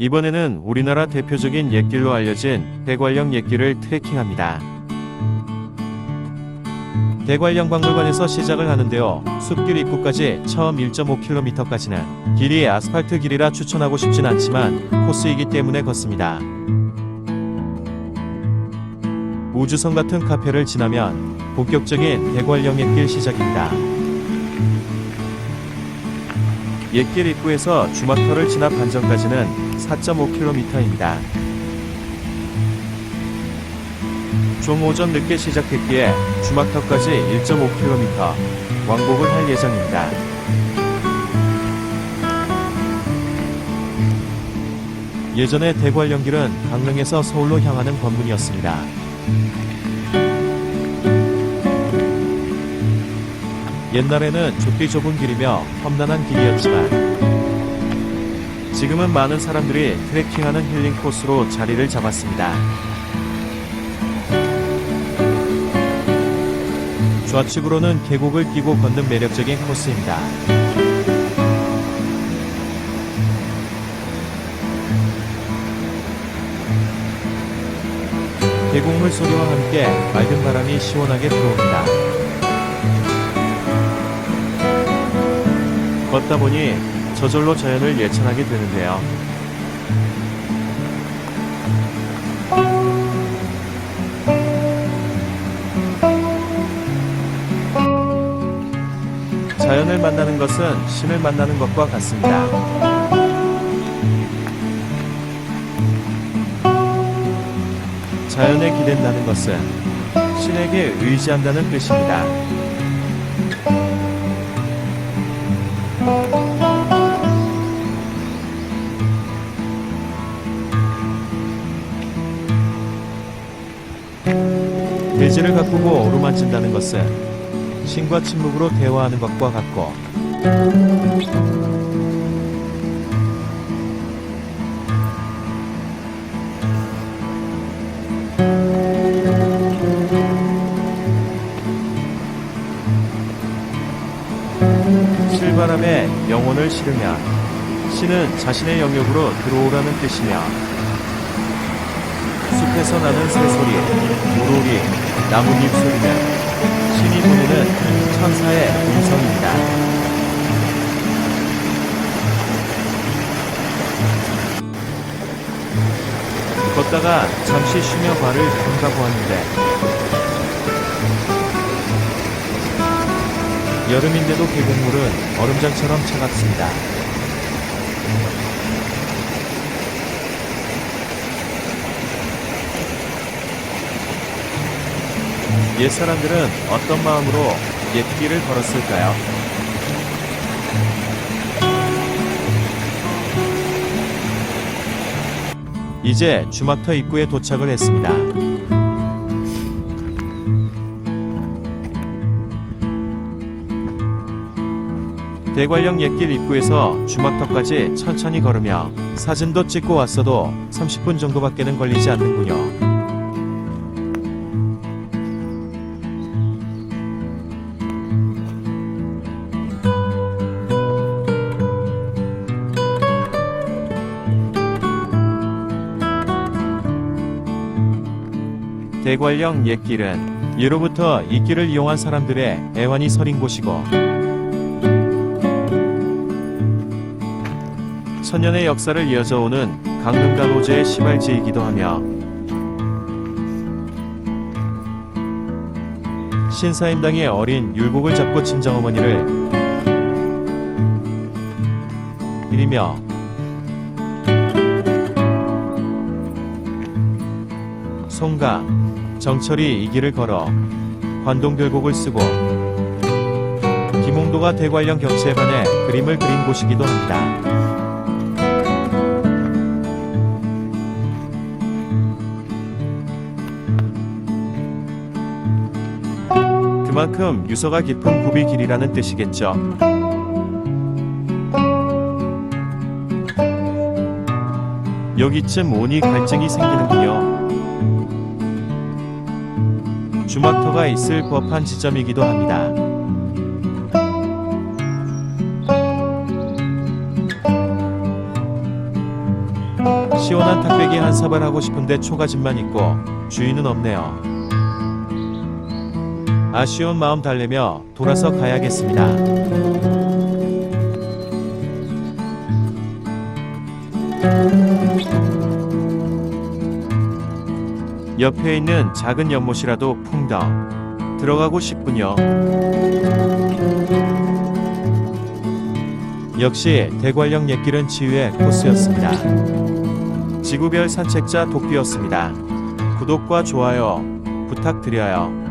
이번에는 우리나라 대표적인 옛길로 알려진 대관령 옛길을 트레킹합니다. 대관령 박물관에서 시작을 하는데요. 숲길 입구까지 처음 1.5km까지는 길이 아스팔트 길이라 추천하고 싶진 않지만 코스이기 때문에 걷습니다. 우주선 같은 카페를 지나면 본격적인 대관령 옛길 시작입니다. 옛길 입구에서 주막터를 지나 반전까지는 4.5km입니다. 좀 오전 늦게 시작했기에 주막터까지 1.5km 왕복을 할 예정입니다. 예전에 대관령길은 강릉에서 서울로 향하는 관문이었습니다. 옛날에는 좁디 좁은 길이며 험난한 길이었지만 지금은 많은 사람들이 트레킹하는 힐링 코스로 자리를 잡았습니다. 좌측으로는 계곡을 끼고 걷는 매력적인 코스입니다. 계곡물 소리와 함께 맑은 바람이 시원하게 들어옵니다. 걷다 보니 저절로 자연을 예찬하게 되는데요. 자연을 만나는 것은 신을 만나는 것과 같습니다. 자연에 기댄다는 것은 신에게 의지한다는 뜻입니다. 대지를 가꾸고 어루만진다는 것은 신과 침묵으로 대화하는 것과 같고 바람에 영혼을 실으면 신은 자신의 영역으로 들어오라는 뜻이며 숲에서 나는 새소리, 모로리, 나뭇잎 소리는 신이 보내는 천사의 음성입니다. 걷다가 잠시 쉬며 발을 담가고 왔는데 여름인데도 계곡물은 얼음장처럼 차갑습니다. 옛 사람들은 어떤 마음으로 옛 길을 걸었을까요? 이제 주막터 입구에 도착을 했습니다. 대관령 옛길 입구에서 주막터까지 천천히 걸으며 사진도 찍고 왔어도 30분 정도밖에는 걸리지 않는군요. 대관령 옛길은 예로부터 이 길을 이용한 사람들의 애환이 서린 곳이고 천년의 역사를 이어져 오는 강릉가 노제의 시발지이기도 하며 신사임당의 어린 율곡을 잡고 친정 어머니를 이리며 송가 정철이 이 길을 걸어 관동별곡을 쓰고 김홍도가 대관령 경치에 반해 그림을 그린 곳이기도 합니다. 그만큼 유서가 깊은 굽이 길이라는 뜻이겠죠. 여기쯤 오니 갈증이 생기는군요. 주막터가 있을 법한 지점이기도 합니다. 시원한 탁배기 한 사발 하고 싶은데 초가집만 있고 주인은 없네요. 아쉬운 마음 달래며 돌아서 가야겠습니다. 옆에 있는 작은 연못이라도 풍덩 들어가고 싶군요. 역시 대관령 옛길은 치유의 코스였습니다. 지구별 산책자 독비였습니다. 구독과 좋아요 부탁드려요.